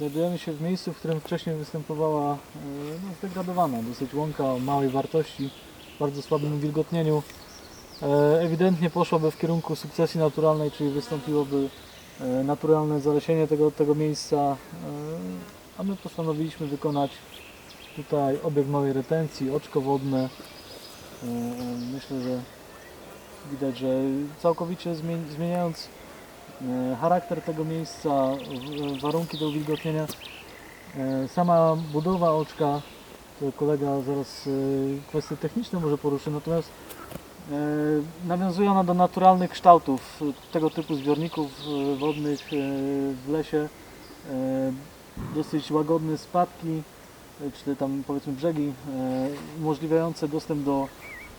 Znajdujemy się w miejscu, w którym wcześniej występowała e, no, zdegradowana dosyć łąka o małej wartości, bardzo słabym wilgotnieniu. E, Ewidentnie poszłaby w kierunku sukcesji naturalnej, czyli wystąpiłoby e, naturalne zalesienie tego, tego miejsca, a my postanowiliśmy wykonać tutaj obieg małej retencji, oczko wodne. Myślę, że widać, że całkowicie zmieni- zmieniając charakter tego miejsca, warunki do uwilgotnienia, e, sama budowa oczka, kolega zaraz e, kwestie techniczne może poruszy, natomiast e, nawiązuje ona do naturalnych kształtów e, tego typu zbiorników e, wodnych e, w lesie. E, Dosyć łagodne spadki, e, czy tam powiedzmy brzegi, e, umożliwiające dostęp do,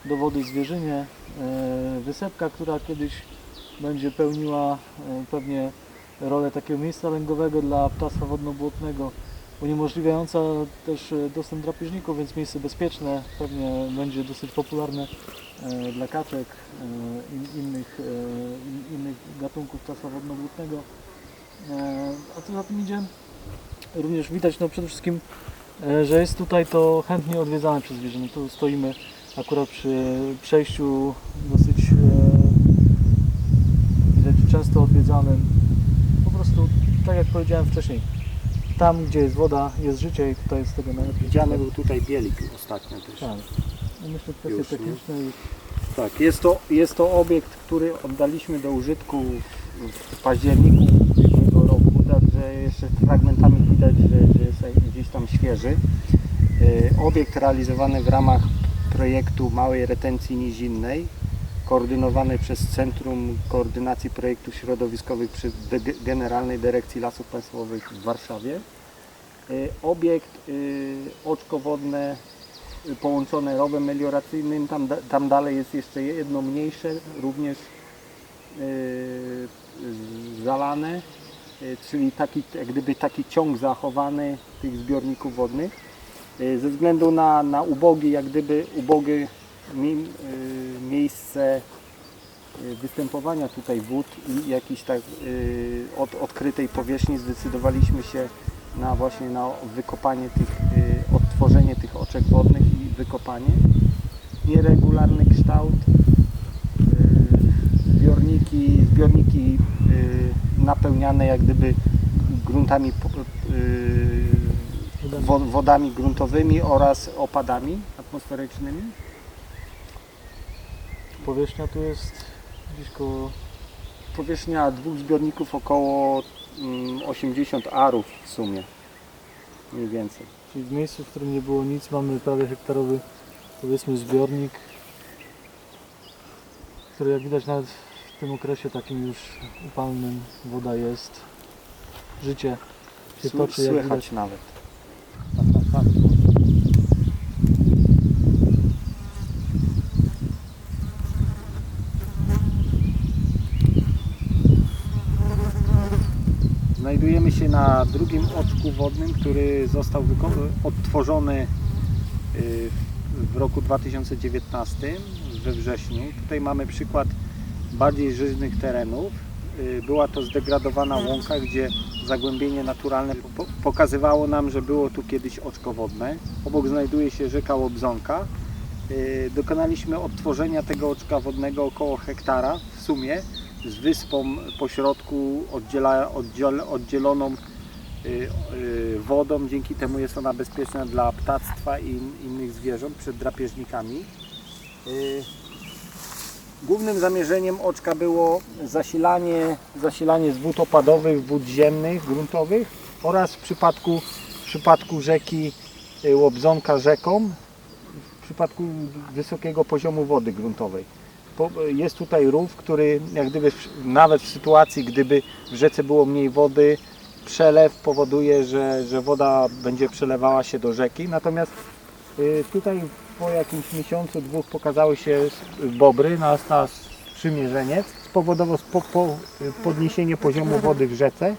do wody zwierzynie, e, wysepka, która kiedyś będzie pełniła e, pewnie rolę takiego miejsca lęgowego dla ptactwa wodno-błotnego, uniemożliwiająca też e, dostęp drapieżników, więc miejsce bezpieczne, pewnie będzie dosyć popularne e, dla kaczek, in, innych, in, innych gatunków ptactwa wodno-błotnego. A co za tym idzie, również widać no przede wszystkim, że jest tutaj to chętnie odwiedzane przez zwierzę. Tu stoimy akurat przy przejściu dosyć często odwiedzanym. Po prostu, tak jak powiedziałem wcześniej, tam gdzie jest woda, jest życie i tutaj jest tego najlepiej. Widziany był tutaj bielik ostatnio też. Tak. Myślę, kwestie Już, techniczne i Tak, jest to, jest to obiekt, który oddaliśmy do użytku w- październiku ubiegłego roku, także jeszcze fragmentami widać, że, że jest gdzieś tam świeży. E, Obiekt realizowany w ramach projektu Małej Retencji Nizinnej, koordynowany przez Centrum Koordynacji Projektów Środowiskowych przy Generalnej Dyrekcji Lasów Państwowych w Warszawie. E, Obiekt y, oczko wodne y, połączone rowem melioracyjnym, tam, tam dalej jest jeszcze jedno mniejsze, również zalane, czyli taki, jak gdyby taki ciąg zachowany tych zbiorników wodnych. Ze względu na, na ubogi, jak gdyby y, miejsce y, występowania tutaj wód i jakiejś tak y, od, odkrytej powierzchni zdecydowaliśmy się na właśnie na wykopanie tych, y, odtworzenie tych oczek wodnych i wykopanie. Nieregularny kształt, zbiorniki, zbiorniki napełniane jak gdyby gruntami, wodami gruntowymi oraz opadami atmosferycznymi. Powierzchnia tu jest gdzieś koło Powierzchnia dwóch zbiorników około mm, 80 arów w sumie, mniej więcej. Czyli w miejscu, w którym nie było nic, mamy prawie hektarowy, powiedzmy, zbiornik, który jak widać nawet w tym okresie takim już upalnym woda jest, życie się Sły- toczy, jak widać. Słychać nawet. Znajdujemy się na drugim oczku wodnym, który został odtworzony y, w roku 2019 we wrześniu. Tutaj mamy przykład bardziej żyznych terenów. Y, Była to zdegradowana łąka, gdzie zagłębienie naturalne po- pokazywało nam, że było tu kiedyś oczko wodne. Obok znajduje się rzeka Łobzonka. Y, Dokonaliśmy odtworzenia tego oczka wodnego około hektara w sumie z wyspą po środku oddziela, oddziel, oddzieloną y, y, wodą. Dzięki temu jest ona bezpieczna dla ptactwa i in- innych zwierząt przed drapieżnikami. Y, Głównym zamierzeniem oczka było zasilanie, zasilanie z wód opadowych, wód ziemnych, gruntowych oraz w przypadku, w przypadku rzeki Łobzonka rzeką, w przypadku wysokiego poziomu wody gruntowej. Jest tutaj rów, który jak gdyby nawet w sytuacji, gdyby w rzece było mniej wody, przelew powoduje, że, że woda będzie przelewała się do rzeki. Natomiast y, tutaj po jakimś miesiącu, dwóch pokazały się bobry na, na sprzymierzeniec. Spowodowało spo, po, podniesienie poziomu wody w rzece,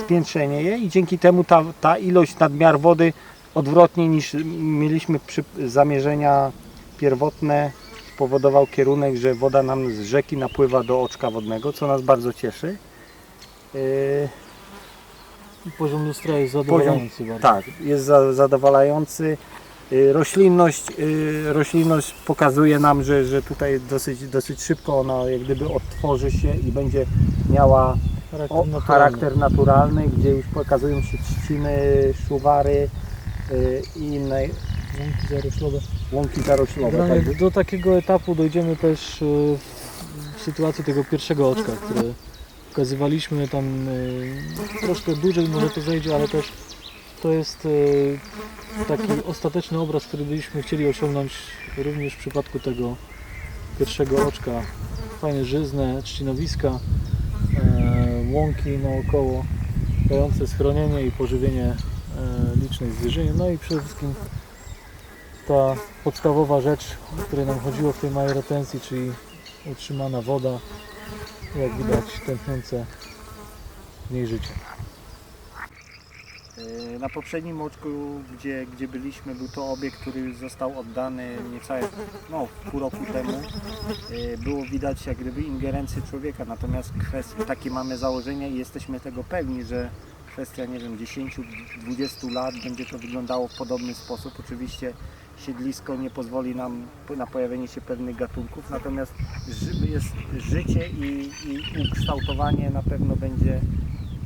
spiętrzenie je i dzięki temu ta, ta ilość nadmiar wody odwrotnie niż mieliśmy przy zamierzenia pierwotne spowodował kierunek, że woda nam z rzeki napływa do oczka wodnego, co nas bardzo cieszy. Yy, Poziom lustra jest zadowalający bardzo. Tak, jest za, zadowalający. Y, Roślinność, y, roślinność pokazuje nam, że, że tutaj dosyć, dosyć szybko ona jak gdyby odtworzy się i będzie miała Charakter o, naturalny. charakter naturalny, gdzie już pokazują się trzciny, szuwary i inne Łąki zaroślowe. łąki zaroślowe. Tak, do takiego etapu dojdziemy też e, w, sytuacji tego pierwszego oczka, które pokazywaliśmy tam e, troszkę dłużej może to zejdzie, ale też to jest e, taki ostateczny obraz, który byśmy chcieli osiągnąć również w przypadku tego pierwszego oczka. Fajne żyzne trzcinowiska, łąki naokoło, dające schronienie i pożywienie licznej zwierzyny, no i przede wszystkim ta podstawowa rzecz, o której nam chodziło w tej małej retencji, czyli utrzymana woda, jak widać tętniące w niej życie. Y, Na poprzednim oczku, gdzie, gdzie byliśmy, był to obiekt, który został oddany niecałe no, pół roku temu. Y, Było widać jak gdyby ingerencję człowieka, natomiast kwestia, takie mamy założenie i jesteśmy tego pewni, że kwestia, nie wiem, 10-20 lat będzie to wyglądało w podobny sposób. Oczywiście siedlisko nie pozwoli nam na pojawienie się pewnych gatunków, natomiast jest życie i, i ukształtowanie na pewno będzie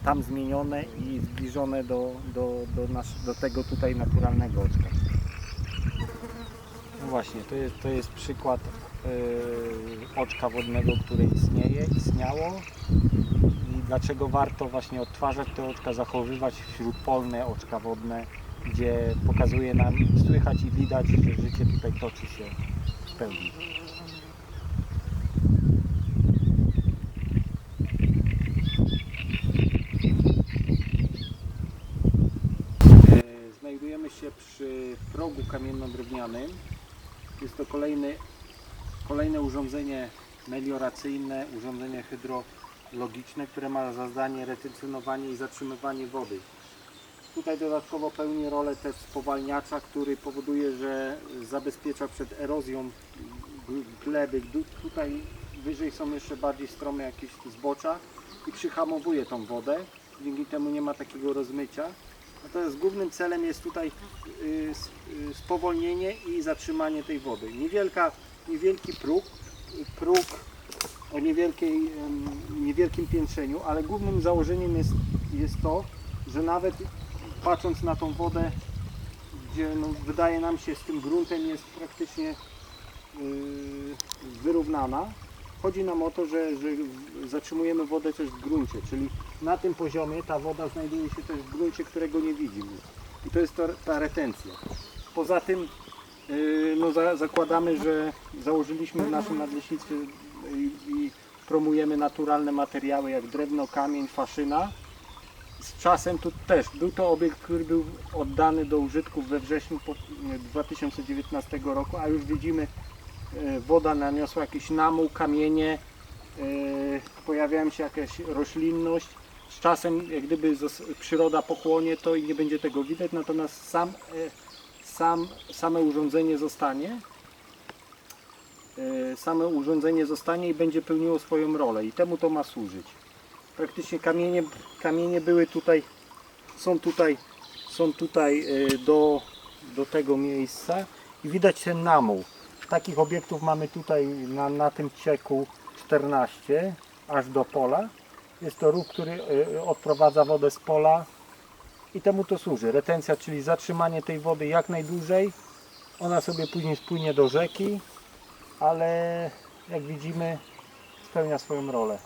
tam zmienione i zbliżone do, do, do, nas, do tego tutaj naturalnego oczka. No właśnie, to jest, to jest przykład yy, oczka wodnego, które istnieje, istniało i dlaczego warto właśnie odtwarzać te oczka, zachowywać śródpolne oczka wodne, gdzie pokazuje nam, słychać i widać, że życie tutaj toczy się w pełni. E, Znajdujemy się przy progu kamienno-drewnianym. Jest to kolejny, kolejne urządzenie melioracyjne, urządzenie hydrologiczne, które ma za zadanie retencjonowanie i zatrzymywanie wody. Tutaj dodatkowo pełni rolę też spowalniacza, który powoduje, że zabezpiecza przed erozją gleby. Tutaj wyżej są jeszcze bardziej strome jakieś zbocza i przyhamowuje tą wodę. Dzięki temu nie ma takiego rozmycia. Natomiast głównym celem jest tutaj y, y, spowolnienie i zatrzymanie tej wody. Niewielka, niewielki próg, próg o niewielkiej, niewielkim piętrzeniu, ale głównym założeniem jest, jest to, że nawet patrząc na tą wodę, gdzie no, wydaje nam się z tym gruntem jest praktycznie yy, wyrównana, chodzi nam o to, że, że zatrzymujemy wodę też w gruncie, czyli na tym poziomie ta woda znajduje się też w gruncie, którego nie widzimy. I to jest ta, ta retencja. Poza tym yy, no, za, zakładamy, że założyliśmy w naszym nadleśnictwie i, i promujemy naturalne materiały jak drewno, kamień, faszyna. Z czasem tu też był to obiekt, który był oddany do użytku we wrześniu po- 2019 roku, a już widzimy e, woda naniosła jakiś namuł, kamienie, e, pojawiają się jakaś roślinność. Z czasem jak gdyby przyroda pochłonie to i nie będzie tego widać, natomiast sam, e, sam, same urządzenie zostanie. Same urządzenie zostanie i będzie pełniło swoją rolę i temu to ma służyć. Praktycznie kamienie, kamienie były tutaj, są tutaj, są tutaj e, do, do tego miejsca i widać ten namuł. Takich obiektów mamy tutaj na, na tym cieku 14 aż do pola. Jest to rów, który e, odprowadza wodę z pola i temu to służy. Retencja, czyli zatrzymanie tej wody jak najdłużej. Ona sobie później spłynie do rzeki, ale jak widzimy spełnia swoją rolę.